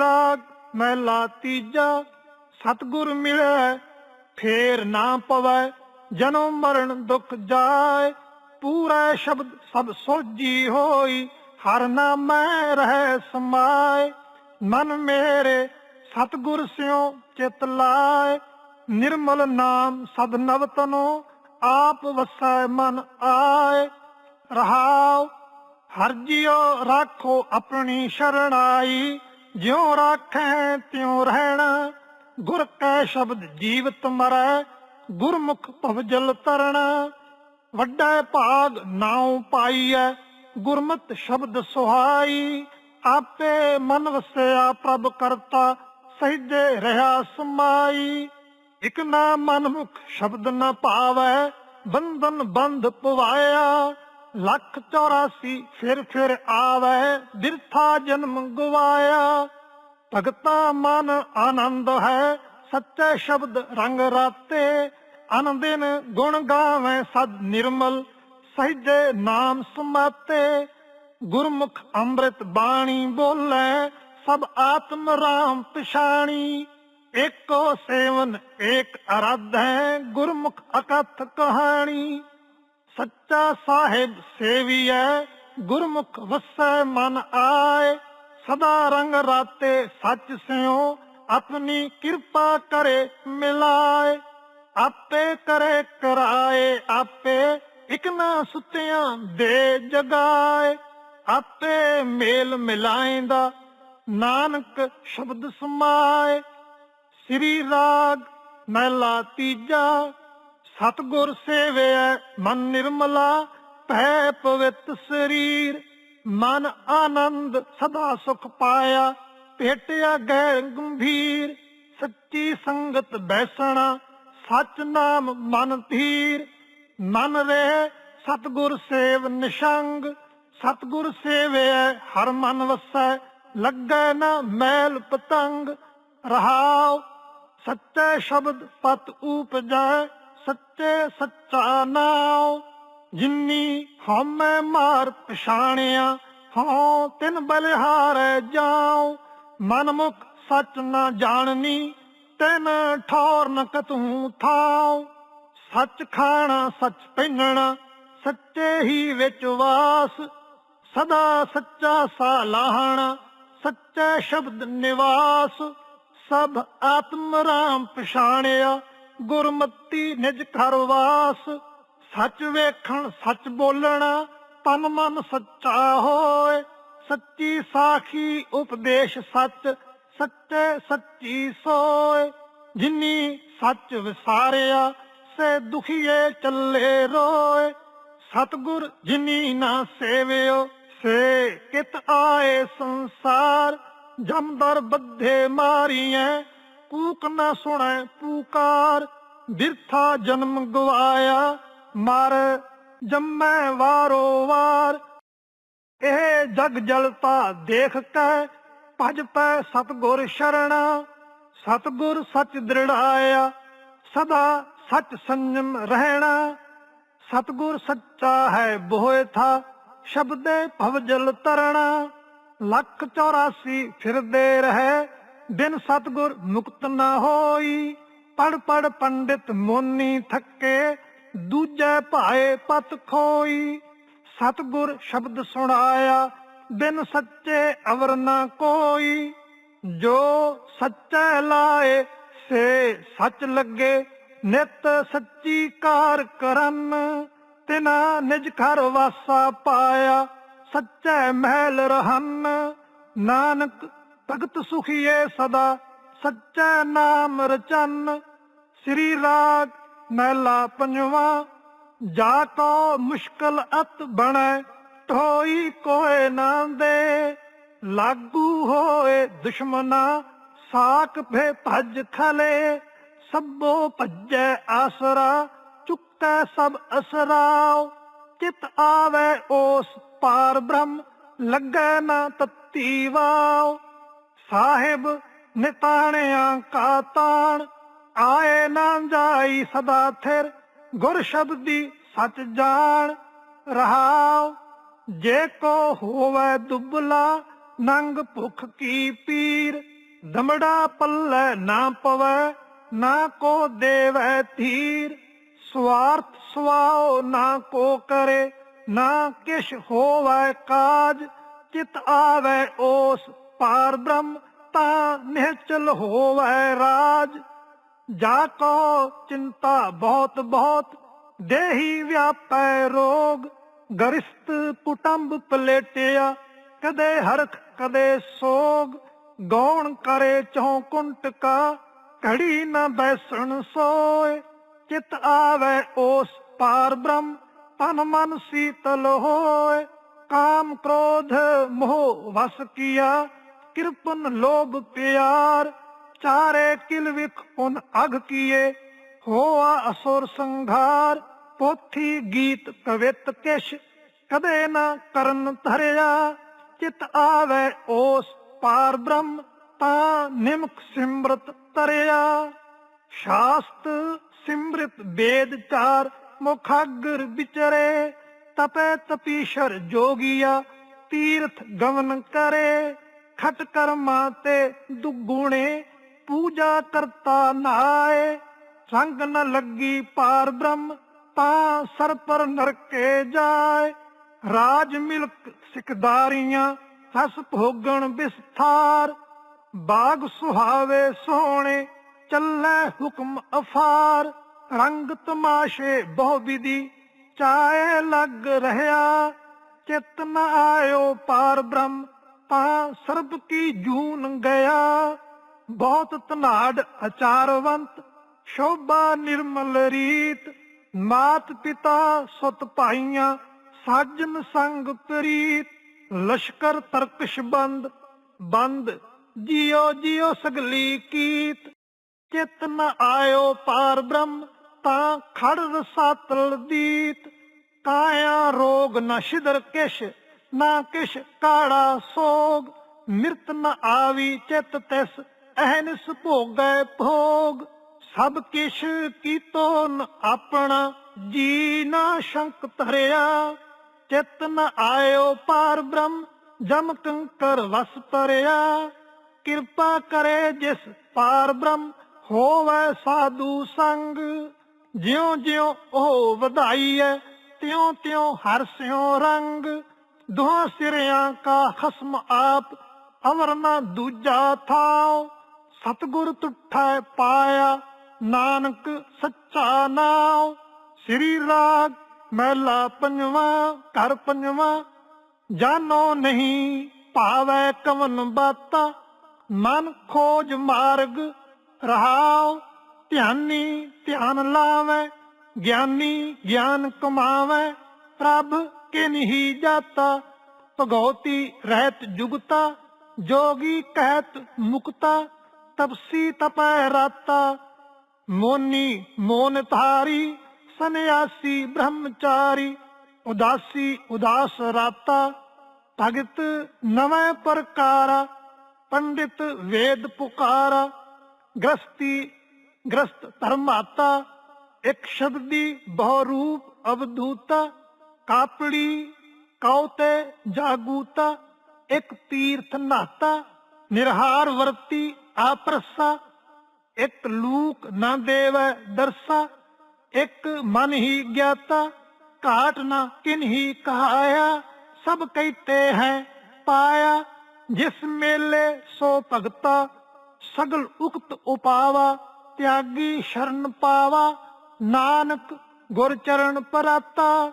ਰਾਗ ਮਹਿਲਾ ਤੀਜਾ, ਸਤਗੁਰ ਮਿਲੈ, ਫੇਰ ਨਾ ਪਵੈ, ਜਨਮ ਮਰਨ ਦੁਖ ਜਾਏ। ਪੂਰਾ ਸ਼ਬਦ ਸਭ ਸੋਜੀ ਹੋਈ, ਹਰ ਨਾਮੈ ਰਹਿ ਸਮਾਏ। ਮਨ ਮੇਰੇ ਸਤਗੁਰ ਸਿਉ ਚਿਤ ਲਾਏ। ਨਿਰਮਲ ਨਾਮ ਸਦ ਨਵ ਤਨੋ, ਆਪ ਵਸੈ ਮਨ ਆਏ। ਰਹਾਉ, ਹਰ ਜਿਉ ਰਾਖੋ ਆਪਣੀ ਸ਼ਰਣਾਈ ਜਿਉ ਰਾਖੈ ਤਿਉ ਰਹਿਣਾ, ਗੁਰ ਕੈ ਸ਼ਬਦ ਜੀਵਤ ਮਰੈ, ਗੁਰਮੁਖ ਭਵਜਲ ਤਰਣਾ ਵੱਡਾ ਭਾਗ ਨਾਉ ਪਾਈਐ, ਗੁਰਮਤ ਸ਼ਬਦ ਸੁਹਾਈ। ਆਪੇ ਮਨ ਵਸਿਆ ਪ੍ਰਭ ਕਰਤਾ, ਸਹਿਜੇ ਰਹਾ ਸਮਾਈ। ਇਕ ਨਾ ਮਨ ਮੁਖ ਸ਼ਬਦ ਨਾ ਪਾਵੈ, ਬੰਧਨ ਬੰਧ ਪਵਾਇਆ। ਲੱਖ 84 ਫਿਰ ਫਿਰ ਆਵੈ, ਬਿਰਥਾ ਜਨਮ ਗਵਾਇਆ। ਭਗਤਾ ਮਨ ਆਨੰਦ ਹੈ, ਸੱਚੇ ਸ਼ਬਦ ਰੰਗ ਰਾਤੇ। ਅਨੰਦਿਨ ਗੁਣ ਗਾਵੇਂ ਸਦ ਨਿਰਮਲ, ਸਹਿਜੇ ਨਾਮ ਸਮਾਤੇ। ਗੁਰਮੁਖ ਅੰਮ੍ਰਿਤ ਬਾਣੀ ਬੋਲੇ, ਸਭ ਆਤਮ ਰਾਮ ਪਛਾਣੀ। ਏਕੋ ਸੇਵਨ ਏਕ ਅਰਧ ਹੈ ਗੁਰਮੁਖ ਅਕਥ ਕਹਾਣੀ। ਸੱਚਾ ਸਾਹਿਬ ਸੇਵੀਐ, ਗੁਰਮੁਖ ਵਸੈ ਮਨ ਆਏ। ਸਦਾ ਰੰਗ ਰਾਤੇ ਸੱਚ ਸਿਓ ਆਪਣੀ ਕਿਰਪਾ ਕਰੇ ਮਿਲਾਏ। ਆਪੇ ਕਰੇ ਕਰਾਏ, ਆਪੇ ਇਕ ਨਾ ਸੁਤਿਆਂ ਦੇ ਜਗਾਏ। ਆਪੇ ਮੇਲ ਮਿਲਾਏਂਦਾ ਨਾਨਕ ਸ਼ਬਦ ਸਮਾਏ। ਸ੍ਰੀ ਰਾਗ ਮਹਿਲਾ ਤੀਜਾ ਸਤਗੁਰ ਸੇਵਿਆ ਮਨ ਨਿਰਮਲਾ, ਭੈ ਪਵਿੱਤ ਸਰੀਰ। ਮਨ ਆਨੰਦ ਸਦਾ ਸੁਖ ਪਾਇਆ, ਭੇਟਿਆ ਗੈਰ ਗੰਭੀਰ। ਸੱਚੀ ਸੰਗਤ ਬੈਸਣਾ ਸਚ ਨਾਮ ਮਨ ਧੀਰ। ਮਨ ਰਹਿ, ਸਤਗੁਰ ਸੇਵ ਨਿਸ਼ੰਗ। ਸਤਗੁਰ ਸੇਵਿਆ ਹਰ ਮਨ ਵਸੈ, ਲੱਗੈ ਨਾ ਮੈਲ ਪਤੰਗ। ਰਹਾਉ, ਸੱਚੇ ਸ਼ਬਦ ਪਤ ਉਪਜੈ। ਸੱਚੇ ਸੱਚਾ ਨਾਉ, ਜਿਨੀ ਹਉਮੈ ਮਾਰ ਪਛਾਣਿਆ, ਹਉ ਤਿਨ ਬਲਿਹਾਰੈ ਜਾਉ। ਮਨਮੁਖ ਸੱਚ ਨਾ ਜਾਣਨੀ, ਤਿਨ ਠੌਰ ਨ ਕਤੂ ਥਾਉ। ਸੱਚ ਖਾਣਾ, ਸੱਚ ਪਹਿਨਣਾ ਸੱਚੇ ਹੀ ਵਿੱਚ ਵਾਸ। ਸਦਾ ਸੱਚਾ ਸਾਲਾਹਣਾ, ਸੱਚੇ ਸ਼ਬਦ ਨਿਵਾਸ। ਸਭ ਆਤਮ ਰਾਮ ਪਛਾਣਿਆ ਗੁਰਮਤੀ ਨਿਜ ਘਰ ਵਾਸ, ਸੱਚ ਵੇਖਣ, ਸੱਚ ਬੋਲਣਾ, ਤਨ ਮਨ ਸੱਚਾ ਹੋਏ। ਸੱਚੀ ਸਾਖੀ ਉਪਦੇਸ਼ ਸੱਚ, ਸੱਚੇ ਸੱਚੀ ਸੋਏ। ਜਿਨੀ ਸੱਚ ਵਿਸਾਰਿਆ, ਸੇ ਦੁਖੀਏ ਚੱਲੇ ਰੋਏ। ਸਤਗੁਰ ਜਿਨੀ ਨਾ ਸੇਵਿਓ, ਸੇ ਕਿਤ ਆਏ ਸੰਸਾਰ। ਜਮਦਰ ਬੱਧੇ ਮਾਰੀਐ ਕੂਕ ਨਾ ਸੁਣੈ ਪੁਕਾਰ, ਬਿਰਥਾ ਜਨਮ ਗਵਾਇਆ, ਮਰ ਜੰਮੈ ਵਾਰੋ ਵਾਰ। ਇਹ ਜਗ ਜਲਤਾ ਦੇਖ ਕੇ, ਭਜ ਪੈ ਸਤਗੁਰ ਸ਼ਰਣਾ। ਸਤਗੁਰ ਸੱਚ ਦ੍ਰਿੜਾਇਆ, ਸਦਾ ਸੱਚ ਸੰਜਮ ਰਹਿਣਾ। ਸਤਗੁਰ ਸੱਚਾ ਹੈ ਬੋਏ ਥਾ ਸ਼ਬਦੇ ਭਵਜਲ ਤਰਣਾ। ਲੱਖ 84 ਫਿਰਦੇ ਰਹੇ ਬਿਨ ਸਤਗੁਰ ਮੁਕਤ ਨਾ ਹੋਈ। ਪੜ ਪੜ ਪੰਡਿਤ ਮੋਨੀ ਥੱਕੇ, ਦੂਜੇ ਭਾਏ ਪਤ ਖੋਈ। ਸਤਗੁਰ ਸ਼ਬਦ ਸੁਣਾਇਆ ਬਿਨ ਸੱਚੇ ਅਵਰ ਨਾ ਕੋਈ। ਜੋ ਸੱਚੇ ਲਾਏ, ਸੇ ਸੱਚ ਲੱਗੇ। ਨਿਤ ਸੱਚੀ ਕਾਰ ਕਰਨ, ਤਿਨਾ ਨਿਜ ਘਰ ਵਾਸਾ ਪਾਇਆ। ਸੱਚੇ ਮਹਿਲ ਰਹਨ ਨਾਨਕ ਭਗਤ ਸੁਖੀਏ ਸਦਾ, ਸੱਚਾ ਨਾਮ ਰਚਨ। ਸ੍ਰੀ ਰਾਗ ਮਹਿਲਾ ਪੰਜਵਾ, ਜਾ ਕੋ ਮੁਸ਼ਕਲ ਅਤ ਬਣੈ, ਢੋਈ ਕੋਏ ਨਾ ਦੇ। ਲਾਗੂ ਹੋਏ ਦੁਸ਼ਮਨਾ ਸਾਕ ਭੇ ਭੱਜ ਖਲੇ। ਸਭੋ ਭੱਜੈ ਆਸਰਾ, ਚੁੱਕੈ ਸਭ ਅਸਰਾਓ। ਚਿਤ ਆਵੇ ਓਸ ਪਾਰ ਬ੍ਰਹਮ, ਲੱਗੈ ਨਾ ਤਤੀ ਵਾਓ। ਸਾਹਿਬ ਨਿਤਾਣਿਆ ਕਾ ਤਾਣ, ਆਏ ਨਾ ਜਾਈ ਸਦਾ ਥਿਰ ਗੁਰ ਸ਼ਬਦੀ ਸੱਚ ਜਾਣ। ਰਹਾਉ, ਜੇ ਕੋ ਹੋਵੇ ਦੁਬਲਾ, ਨੰਗ ਭੁਖ ਕੀ ਪੀਰ। ਦਮੜਾ ਪੱਲੇ ਨਾ ਪਵੈ, ਨਾ ਕੋ ਦੇਵੈ ਧੀਰ। ਸਵਾਰਥ ਸਵਾਉ ਨਾ ਕੋ ਕਰੇ, ਨਾ ਕਿਛ ਹੋਵੈ ਕਾਜ। ਚਿਤ ਆਵੈ ਓਸ ਪਾਰ ਬ੍ਰਹਮ ਤਾਂ ਨਿਹਚਲ ਹੋਵੈ ਰਾਜ। ਜਾ ਕੋ ਚਿੰਤਾ ਬਹੁਤ ਬਹੁਤ, ਦੇਹੀ ਵਿਆਪੈ ਰੋਗ। ਗਰਿਸਤ ਕੁਟੰਬ ਪਲੇਟਿਆ, ਕਦੇ ਹਰਖ ਕਦੇ ਸੋਗ। ਗੌਣ ਕਰੇ ਚੌ ਕੁੰਟ ਕਾ, ਘੜੀ ਨਾ ਬੈਸਣ ਸੋਏ। ਚਿਤ ਆਵੇ ਉਸ ਪਾਰ ਬ੍ਰਹਮ, ਤਨ ਮਨ ਸੀਤਲ ਹੋਏ। ਕਾਮ ਕ੍ਰੋਧ ਮੋਹ ਵਸ ਕੀਆ ਕਿਰਪਨ ਲੋਭ ਪਿਆਰ, ਚਾਰੇ ਕਿਲ ਵਿਖ ਉਨ ਅਗ ਕੀਏ, ਹੋਆ ਅਸੁਰ ਸੰਘਾਰ, ਪੋਥੀ ਗੀਤ ਕਵਿਤ ਕਿਛ, ਕਦੇ ਨਾ ਕਰਨ ਧਰਿਆ, ਚਿਤ ਆਵੇ ਉਸ ਪਾਰ ਬ੍ਰਹਮ, ਤਾਂ ਨਿਮਕ ਸਿਮਰਤ ਤਰਿਆ। ਸ਼ਾਸਤ ਸਿਮਰਤ ਵੇਦ ਚਾਰ ਮੁਖਾਗਰ ਵਿਚਰੇ, ਤਪੈ ਤਪੀਸ਼ਰ ਜੋਗੀਆ, ਤੀਰਥ ਗਮਨ ਕਰੇ। ਖਟ ਕਰਮਾ ਤੇ ਦੁਗੁਣੇ ਪੂਜਾ ਕਰਤਾ ਨਾਏ। ਸੰਗ ਨ ਲੱਗੀ ਪਾਰ ਬ੍ਰਹਮ, ਤਾਂ ਸਰ ਪਰ ਨਰਕੇ ਜਾਏ। ਰਾਜ ਮਿਲਕ ਸਿਕਦਾਰੀਆਂ, ਸਸ ਭੋਗਣ ਵਿਸਥਾਰ। ਬਾਗ ਸੁਹਾਵੇ ਸੋਹਣੇ, ਚੱਲੇ ਹੁਕਮ ਅਫਾਰ। ਰੰਗ ਤਮਾਸ਼ੇ ਬਹੁ ਵਿਧੀ ਚਾਏ ਲੱਗ ਰਹਿਆ। ਚਿਤ ਨ ਆਇਓ ਪਾਰ ਬ੍ਰਹਮ ਤਾਂ ਸਰਬ ਕੀ ਜੂਨ ਗਿਆ ਬਹੁਤ ਧਨਾੜ ਅਚਾਰਵੰਤ, ਸ਼ੋਭਾ ਨਿਰਮਲ ਰੀਤ। ਮਾਤ ਪਿਤਾ ਸੁਤ ਭਾਈਆਂ, ਸਾਜਨ ਸੰਗ ਪ੍ਰੀਤ। ਲਸ਼ਕਰ ਤਰਕਸ਼ ਬੰਦ ਬੰਦ ਜਿਉ ਜਿਉ ਸਗਲੀ ਕੀਤ। ਚਿਤ ਨ ਆਇਓ ਪਾਰ ਬ੍ਰਹਮ, ਤਾਂ ਖੜ ਰਸਾਤਲ ਦੀਤ। ਕਾਇਆ ਰੋਗ ਨ ਸ਼ਿਦਰ ਕਿਛ ਨਾ ਕਿਛ ਕਾੜਾ ਸੋਗ, ਮਿਰਤ ਨ ਆਵੀ ਚਿਤ ਤਿਸ ਅਹਨਿਸ ਭੋਗੈ ਭੋਗ। ਸਭ ਕਿਛ ਕੀਤੋ ਨ ਆਪਣਾ ਜੀ ਨਾ ਸ਼ੰਕ ਧਰਿਆ। ਚਿਤ ਨ ਆਇਓ ਪਾਰ ਬ੍ਰਹਮ, ਜਮ ਕੰਕਰ ਵਸ ਪਰਿਆ ਕਿਰਪਾ ਕਰੇ ਜਿਸ ਪਾਰ ਬ੍ਰਹਮ, ਹੋਵੇ ਸਾਧੂ ਸੰਗ। ਜਿਉ ਜਿਉ ਉਹ ਵਧਾਈ ਹੈ ਤਿਉ ਤਿਉ ਹਰ ਸਿਉ ਰੰਗ। ਦੋਹਾਂ ਸਿਰਿਆਂ ਕਾ ਖਸਮ ਆਪ ਅਮਰ ਨਾ ਦੂਜਾ ਥਾਉ। ਸਤਗੁਰ ਤੁਠੈ ਪਾਇਆ, ਨਾਨਕ ਸੱਚਾ ਨਾਉ। ਸ੍ਰੀ ਰਾਗ ਮਹਿਲਾ ਪੰਜਵਾਂ, ਘਰ ਪੰਜਵਾਂ। ਜਾਨੋ ਨਹੀਂ ਭਾਵੈ ਕਵਨ ਬਾਤਾ, ਮਨ ਖੋਜ ਮਾਰਗ ਰਹਾਉ। ਧਿਆਨੀ ਧਿਆਨ ਲਾਵੇ, ਗਿਆਨੀ ਗਿਆਨ ਕਮਾਵੇ, ਪ੍ਰਭ ਕਿਨਹੀ ਜਾਤਾ, ਭਗਉਤੀ ਰਹਿਤ ਜੁਗਤਾ, ਜੋਗੀ ਕਹਿਤ ਮੁਕਤਾ, ਤਪਸੀ ਤਪੈ ਰਾਤਾ। ਮੋਨੀ ਮੋਨ ਧਾਰੀ, ਸੰਨਿਆਸੀ ਬ੍ਰਹਮਚਾਰੀ, ਉਦਾਸੀ ਉਦਾਸ ਰਾਤਾ। ਭਗਤ ਨਵੇਂ ਪ੍ਰਕਾਰਾ, ਪੰਡਿਤ ਵੇਦ ਪੁਕਾਰਾ। ਗ੍ਰਸਤੀ ਗ੍ਰਸਤ ਧਰਮਾਤਾ, ਇੱਕ ਸ਼ਬਦੀ ਬਹੁ ਰੂਪ ਅਵਧੂਤਾ। ਕਾਪੜੀ ਕਉਤੇ ਜਾਗੂਤਾ, ਇੱਕ ਤੀਰਥ ਨਾਤਾ, ਨਿਰਹਾਰ ਵਰਤੀ ਆਪਰਸਾ ਇੱਕ ਲੂਕ ਨਾ ਦੇਵੈ ਦਰਸਾ, ਇੱਕ ਮਨ ਹੀ ਗਿਆਤਾ, ਘਾਟ ਨਾ ਕਿਨਹੀ ਕਹਾਇਆ, ਸਭ ਕਹਿਤੇ ਹੈ ਪਾਇਆ, ਜਿਸ ਮੇਲੇ ਸੋ ਭਗਤਾ, ਸਗਲ ਉਕਤ ਉਪਾਵਾ, ਤਿਆਗੀ ਸ਼ਰਨ ਪਾਵਾ, ਨਾਨਕ ਗੁਰ ਚਰਨ ਪਰਾਤਾ।